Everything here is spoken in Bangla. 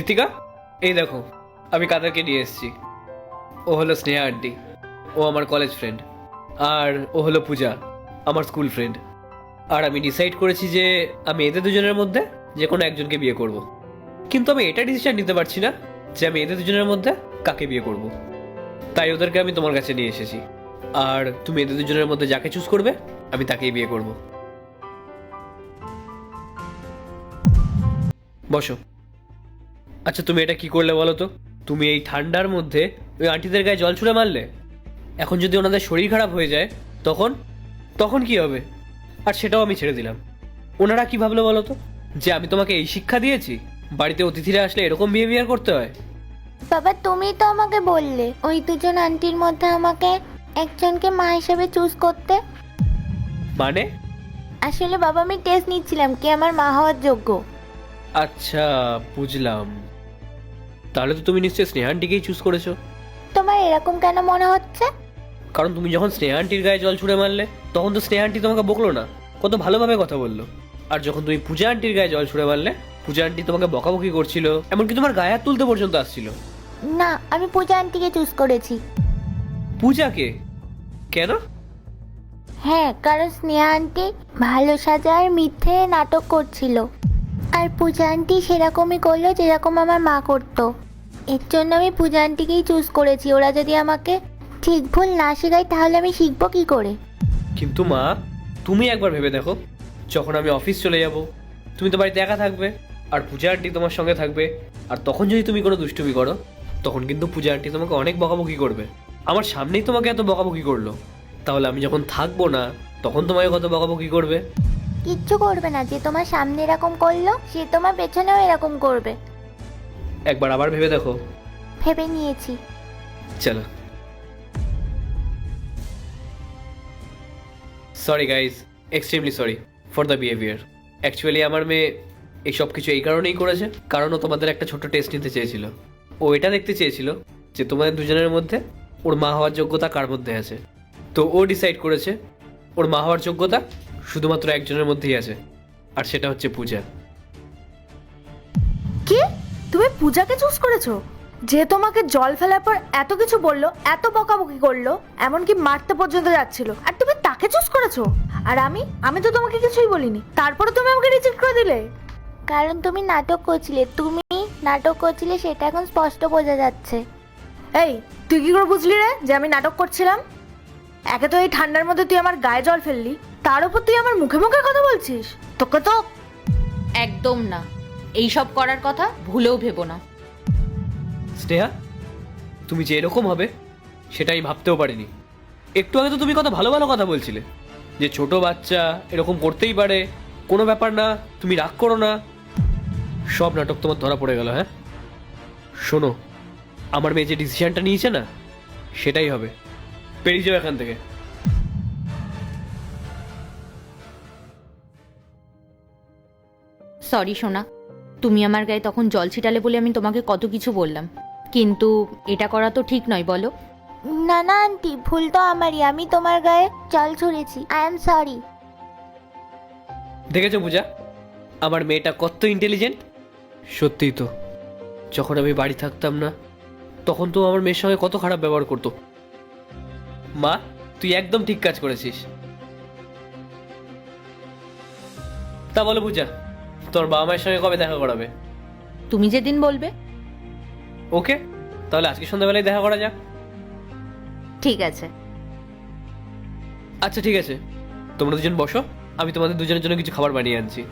ঋতিকা, এই দেখো, আমি কাদেরকে নিয়ে এসেছি। ও হলো স্নেহা আন্টি, ও আমার কলেজ ফ্রেন্ড আর ও হলো পূজা, আমার স্কুল ফ্রেন্ড আর আমি ডিসাইড করেছি যে আমি এদের দুজনের মধ্যে যে কোনো একজনকে বিয়ে করব। কিন্তু আমি এটা ডিসিশন নিতে পারছি না যে আমি এদের দুজনের মধ্যে কাকে বিয়ে করব। তাই ওদেরকে আমি তোমার কাছে নিয়ে এসেছি। আর তুমি এদের দুজনের মধ্যে যাকে চুজ করবে, আমি তাকেই বিয়ে করব। বসো। আচ্ছা তুমি এটা কি করলে বলো তো? তুমি এই ঠান্ডার মধ্যে ওই আন্টিদের গায়ে জল ছুঁড়ে মারলে? এখন যদি ওনাদের শরীর খারাপ হয়ে যায় তখন? তখন কি হবে? আর সেটাও আমি ছেড়ে দিলাম। ওনারা কি ভাবলো বলো তো? যে আমি তোমাকে এই শিক্ষা দিয়েছি? বাড়িতে অতিথিরা আসলে এরকম বিহেভিয়ার করতে হয়? বাবা তুমি তো আমাকে বললে ওই দুজন আন্টির মধ্যে আমাকে একজনকে মা হিসেবে চুজ করতে। মানে? আসলে বাবা আমি টেস্ট নিচ্ছিলাম কে আমার মা হওয়ার যোগ্য। আচ্ছা বুঝলাম। তাহলে তো তুমি নিশ্চয়ই স্নেহা আন্টিকেই চুজ করেছ। তোমার এরকম কেন মনে হচ্ছে? কারণ তুমি যখন স্নেহা আন্টির গায়ে জল ছুঁড়ে মারলে তখন তো স্নেহা আন্টি তোমাকে বকলো না কত ভালোভাবে কথা বলল। আর যখন তুমি পূজা আন্টির গায়ে জল ছুঁড়ে মারলে পূজা আন্টি তোমাকে বকাবকি করছিল এমনকি তোমার গায়ে হাত তুলতে পর্যন্ত আসছিল। না আমি পূজা আন্টিকে চুজ করেছি। পূজাকে? কেন? হ্যাঁ কারণ স্নেহা আন্টি ভালো সাজার মিথ্যে নাটক করছিল। আর পূজা আন্টি সেরকমই করল যেরকম আমার মা করতো। এর জন্য আমি পূজা আন্টিকেই চুজ করেছি। ওরা যদি আমাকে ঠিক ভুল না শেখায়, তাহলে আমি শিখব কি করে? কিন্তু মা, তুমি একবার ভেবে দেখো, যখন আমি অফিস চলে যাব, তুমি তো বাড়িতে একা থাকবে, আর পূজা আন্টি তোমার সঙ্গে থাকবে, আর তখন যদি তুমি কোনো দুষ্টুমি করো, তখন কিন্তু পূজা আন্টি তোমাকে অনেক বকাবকি করবে। আমার সামনেই তোমাকে এত বকাবকি করল। তাহলে আমি যখন থাকব না, তখন তোমাকে কত বকাবকি করবে? কিচ্ছু করবে না যে তোমার সামনে এরকম করল সে তোমার পেছনেও এরকম করবে। একবার আবার ভেবে দেখো। ভেবে নিয়েছি। চলো। Sorry guys extremely sorry for the behaviour actually আমার মেয়ে এই সব কিছু এই কারণেই করেছে কারণ ও তোমাদের একটা ছোট টেস্ট নিতে চেয়েছিল। ও এটা দেখতে চেয়েছিল যে তোমাদের দুজনের মধ্যে ওর মা হওয়ার যোগ্যতা কার মধ্যে আছে। তো ও ডিসাইড করেছে ওর মা হওয়ার যোগ্যতা শুধুমাত্র একজনের মধ্যেই আছে। আর সেটা হচ্ছে পূজা। কি? তুমি পূজাকে চুজ করেছ? যে তোমাকে জল ফেলার পর এত কিছু বলল এত বকাবকি করল এমনকি মারতে পর্যন্ত যাচ্ছিল। আর তুমি তাকে চুজ করেছ? আর আমি? আমি তো তোমাকে কিছুই বলিনি। তারপরে তুমি আমাকে রিজেক্ট করে দিলে? কারণ তুমি নাটক করছিলে। তুমি নাটক করছিলে সেটা এখন স্পষ্ট বোঝা যাচ্ছে। এই তুই কি করে বুঝলি রে যে আমি নাটক করছিলাম? একে তো এই ঠান্ডার মধ্যে তুই আমার গায়ে জল ফেললি। তার উপর তুই আমার মুখে মুখে কথা বলছিস? তোকে তো একদম না। এই সব করার কথা ভুলেও ভেবো না। স্নেহা তুমি যে এরকম হবে সেটাই ভাবতেও পারিনি। একটু আগে তো তুমি কত ভালো ভালো কথা বলছিলে যে ছোট বাচ্চা এরকম করতেই পারে কোনো ব্যাপার না তুমি রাগ করো না। সব নাটক তোমার ধরা পড়ে গেল হ্যাঁ? শোনো আমার মেয়ে যে ডিসিশনটা নিয়েছে না সেটাই হবে। পেরিয়ে যাও এখান থেকে। সরি সোনা। তুমি আমার গায়ে তখন জল ছিটালে বলে আমি তোমাকে কত কিছু বললাম। কিন্তু এটা করা তো ঠিক নয় বলো। না না আন্টি ভুল তো আমারই। আমি তোমার গায়ে জল ছুঁড়েছি। আই এম সরি দেখেছ পূজা? আমার মেয়েটা কত ইন্টেলিজেন্ট সত্যিই তো। যখন আমি বাড়ি থাকতাম না তখন তো আমার মেয়ের সঙ্গে কত খারাপ ব্যবহার করতো। মা তুই একদম ঠিক কাজ করেছিস। তা বলো পূজা। তোর বাবা মায়ের সঙ্গে কবে দেখা করাবে? তুমি যেদিন বলবে। ওকে? তাহলে আজকে সন্ধ্যাবেলায় দেখা করা যাক। ঠিক আছে। আচ্ছা ঠিক আছে। তোমরা দুজন বসো। আমি তোমাদের দুজনের জন্য কিছু খাবার বানিয়ে আনছি।